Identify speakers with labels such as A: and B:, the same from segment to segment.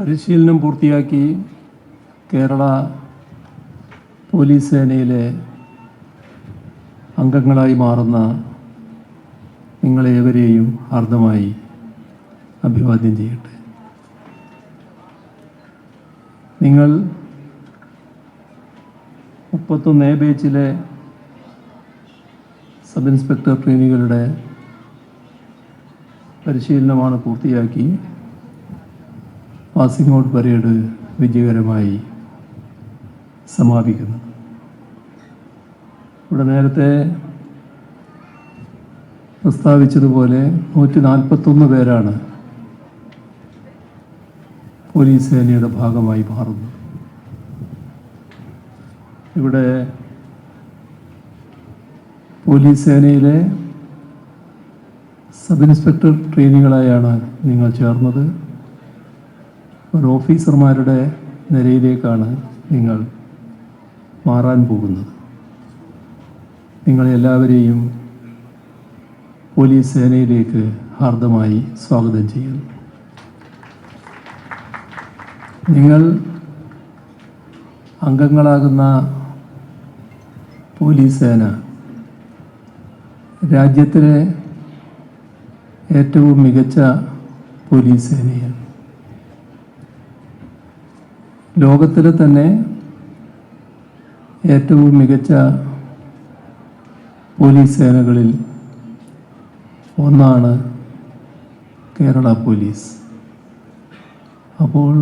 A: പരിശീലനം പൂർത്തിയാക്കി കേരള പോലീസ് സേനയിലെ അംഗങ്ങളായി മാറുന്ന നിങ്ങളേവരെയും ഹാർദമായി അഭിവാദ്യം ചെയ്യട്ടെ. നിങ്ങൾ മുപ്പത്തൊന്ന് എ ബേച്ചിലെ സബ് ഇൻസ്പെക്ടർ ട്രെയിനികളുടെ പരിശീലനമാണ് പൂർത്തിയാക്കി. പാസിംഗ് ഔട്ട് പരേഡ് വിജയകരമായി സമാപിക്കുന്നു. ഇവിടെ നേരത്തെ പ്രസ്താവിച്ചതുപോലെ നൂറ്റി നാൽപ്പത്തൊന്ന് പേരാണ് പോലീസ് സേനയുടെ ഭാഗമായി മാറുന്നത്. ഇവിടെ പോലീസ് സേനയിലെ സബ് ഇൻസ്പെക്ടർ ട്രെയിനികളായാണ് നിങ്ങൾ ചേർന്നത്. ഒരു ഓഫീസർമാരുടെ നിരയിലേക്കാണ് നിങ്ങൾ മാറാൻ പോകുന്നത്. നിങ്ങളെല്ലാവരെയും പോലീസ് സേനയിലേക്ക് ഹാർദമായി സ്വാഗതം ചെയ്യുന്നു. നിങ്ങൾ അംഗങ്ങളാകുന്ന പോലീസ് സേന രാജ്യത്തിലെ ഏറ്റവും മികച്ച പോലീസ് സേനയാണ്. ലോകത്തിലെ തന്നെ ഏറ്റവും മികച്ച പോലീസ് സേനകളിൽ ഒന്നാണ് കേരള പോലീസ്. അപ്പോൾ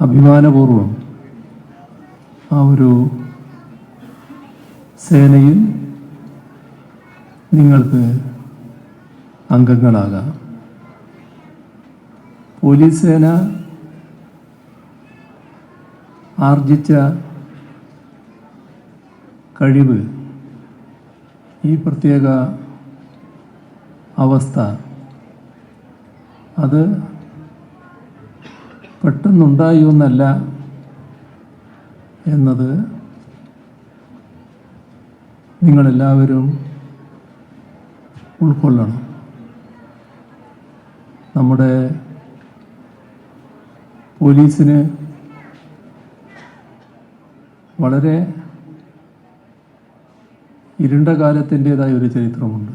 A: അഭിമാനപൂർവം ആ ഒരു സേനയിൽ നിങ്ങൾക്ക് അംഗങ്ങളാകാം. പോലീസ് സേന ആർജിച്ച കഴിവ് ഈ പ്രത്യേക അവസ്ഥ അത് പെട്ടെന്നുണ്ടായി ഒന്നല്ല എന്നത് നിങ്ങളെല്ലാവരും ഉൾക്കൊള്ളണം. നമ്മുടെ പോലീസിന് വളരെ ഇരുണ്ട കാലത്തിന്റെതായ ഒരു ചരിത്രമുണ്ട്.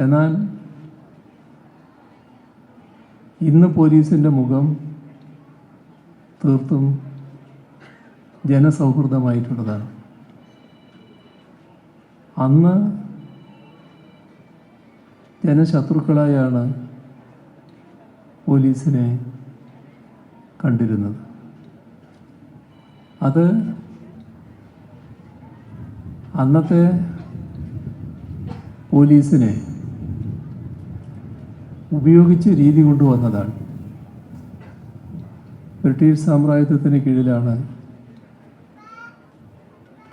A: എന്നാൽ ഇന്ന് പോലീസിന്റെ മുഖം തീർത്തും ജനസൗഹൃദമായിട്ടുള്ളതാണ്. അന്ന് ജനശത്രുക്കളായാണ് പോലീസിനെ കണ്ടിരുന്നത്. അത് അന്നത്തെ പോലീസിനെ ഉപയോഗിച്ച് രീതി കൊണ്ടുവന്നതാണ്. ബ്രിട്ടീഷ് സാമ്രാജ്യത്വത്തിന് കീഴിലാണ്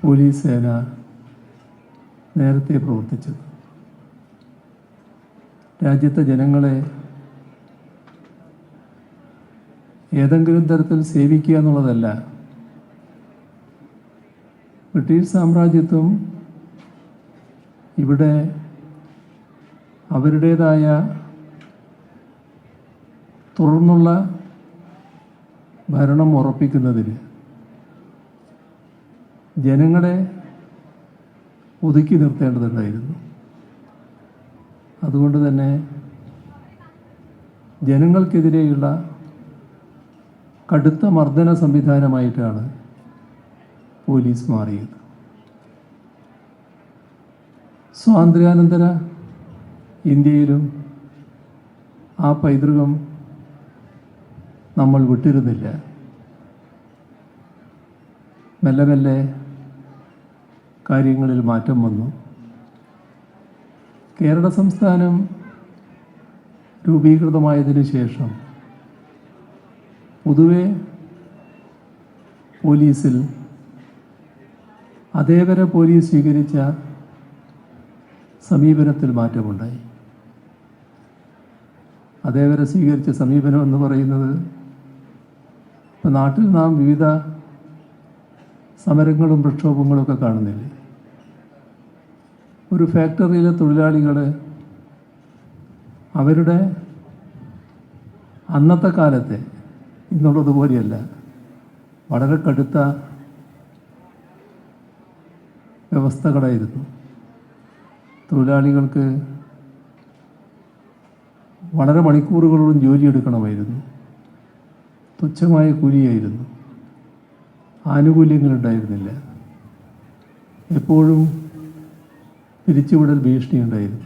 A: പോലീസ് സേന നേരത്തെ പ്രവർത്തിച്ചത്. രാജ്യത്തെ ജനങ്ങളെ ഏതെങ്കിലും തരത്തിൽ സേവിക്കുക എന്നുള്ളതല്ല ബ്രിട്ടീഷ് സാമ്രാജ്യത്വം ഇവിടെ അവരുടേതായ തുടർന്നുള്ള ഭരണം ഉറപ്പിക്കുന്നതിന് ജനങ്ങളെ ഒതുക്കി നിർത്തേണ്ടതുണ്ടായിരുന്നു. അതുകൊണ്ട് തന്നെ ജനങ്ങൾക്കെതിരെയുള്ള കടുത്ത മർദ്ദന സംവിധാനമായിട്ടാണ് പോലീസ് മാറിയത്. സ്വാതന്ത്ര്യാനന്തര ഇന്ത്യയിലും ആ പൈതൃകം നമ്മൾ വിട്ടിരുന്നില്ല. മെല്ലെ മെല്ലെ കാര്യങ്ങളിൽ മാറ്റം വന്നു. കേരള സംസ്ഥാനം രൂപീകൃതമായതിനു ശേഷം പൊതുവെ പോലീസിൽ അതേവരെ പോലീസ് സ്വീകരിച്ച സമീപനത്തിൽ മാറ്റമുണ്ടായി. അതേവരെ സ്വീകരിച്ച സമീപനം എന്ന് പറയുന്നത് ഇപ്പം നാട്ടിൽ നാം വിവിധ സമരങ്ങളും പ്രക്ഷോഭങ്ങളും ഒക്കെ കാണുന്നില്ലേ? ഒരു ഫാക്ടറിയിലെ തൊഴിലാളികൾ അവരുടെ അന്നത്തെ കാലത്തെ ഇന്നുള്ളതുപോലെയല്ല വളരെ കടുത്ത വ്യവസ്ഥകളായിരുന്നു. തൊഴിലാളികൾക്ക് വളരെ മണിക്കൂറുകളോളം ജോലി എടുക്കണമായിരുന്നു. തുച്ഛമായ കൂലിയായിരുന്നു. ആനുകൂല്യങ്ങളുണ്ടായിരുന്നില്ല എപ്പോഴും പിരിച്ചുവിടൽ ഭീഷണി ഉണ്ടായിരുന്നു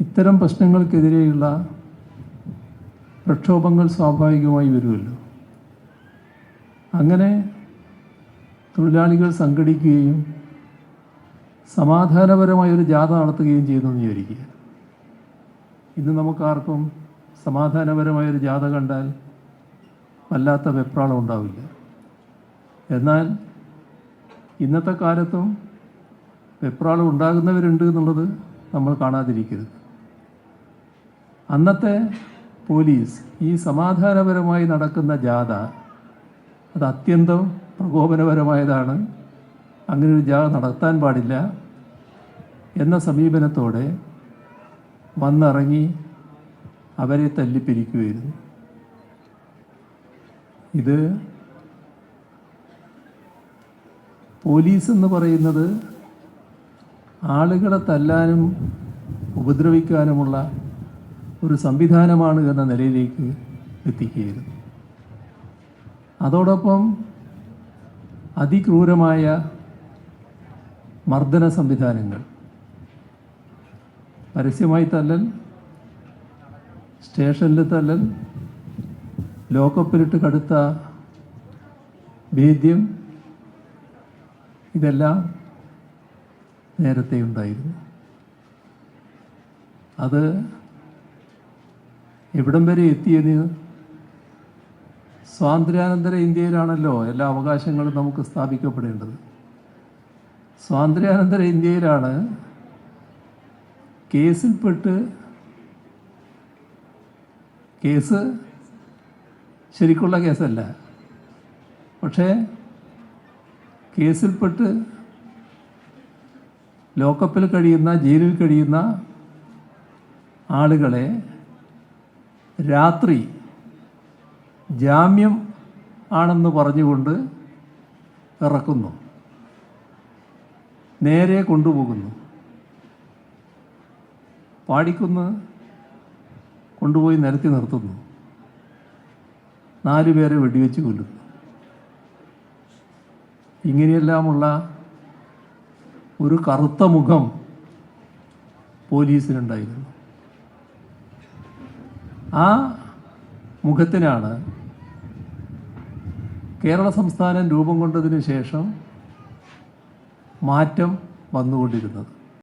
A: ഇത്തരം പ്രശ്നങ്ങൾക്കെതിരെയുള്ള പ്രക്ഷോഭങ്ങൾ സ്വാഭാവികമായി വരുമല്ലോ. അങ്ങനെ തൊഴിലാളികൾ സംഘടിക്കുകയും സമാധാനപരമായൊരു ജാഥ നടത്തുകയും ചെയ്യുന്നു വിചാരിക്കുക. ഇന്ന് നമുക്കാർക്കും സമാധാനപരമായൊരു ജാഥ കണ്ടാൽ വല്ലാത്ത വെപ്രാളം ഉണ്ടാവില്ല. എന്നാൽ ഇന്നത്തെ കാലത്തും വെപ്രാളം ഉണ്ടാകുന്നവരുണ്ട് എന്നുള്ളത് നമ്മൾ കാണാതിരിക്കരുത്. അന്നത്തെ പോലീസ് ഈ സമാധാനപരമായി നടക്കുന്ന ജാഥ അത് അത്യന്തം പ്രകോപനപരമായതാണ്. അങ്ങനെ ഒരു ജാഥ നടത്താൻ പാടില്ല എന്ന സമീപനത്തോടെ വന്നിറങ്ങി അവരെ തല്ലിപ്പിരിക്കുമായിരുന്നു ഇത് പോലീസ് എന്ന് പറയുന്നത് ആളുകളെ തല്ലാനും ഉപദ്രവിക്കാനുമുള്ള ഒരു സംവിധാനമാണ് എന്ന നിലയിലേക്ക് എത്തിക്കുകയായിരുന്നു. അതോടൊപ്പം അതിക്രൂരമായ മർദ്ദന സംവിധാനങ്ങൾ. പരസ്യമായി തല്ലൽ സ്റ്റേഷനിൽ തല്ലൽ ലോക്കപ്പിലിട്ട് കടുത്ത ഭേദ്യം ഇതെല്ലാം നേരത്തെ ഉണ്ടായിരുന്നു. അത് എവിടം വരെ എത്തിയെന്ന് സ്വാതന്ത്ര്യാനന്തര ഇന്ത്യയിലാണല്ലോ എല്ലാ അവകാശങ്ങളും നമുക്ക് സ്ഥാപിക്കപ്പെടേണ്ടത്. സ്വാതന്ത്ര്യാനന്തര ഇന്ത്യയിലാണ് കേസിൽപ്പെട്ട് കേസ് ശരിക്കുള്ള കേസല്ല. പക്ഷേ കേസിൽപ്പെട്ട് ലോക്കപ്പിൽ കഴിയുന്ന ജയിലിൽ കഴിയുന്ന ആളുകളെ രാത്രി ജാമ്യം ആണെന്ന് പറഞ്ഞുകൊണ്ട് ഇറക്കുന്നു. നേരെ കൊണ്ടുപോകുന്നു. പാടിക്കുന്ന് കൊണ്ടുപോയി നിരത്തി നിർത്തുന്നു. നാലു പേരെ വെടിവെച്ച് കൊല്ലുന്നു. ഇങ്ങനെയെല്ലാമുള്ള ഒരു കറുത്ത മുഖം പോലീസിനുണ്ടായിരുന്നു. ആ മുഖത്തിനാണ് കേരള സംസ്ഥാനം രൂപം കൊണ്ടതിന് ശേഷം മാറ്റം വന്നുകൊണ്ടിരുന്നത്.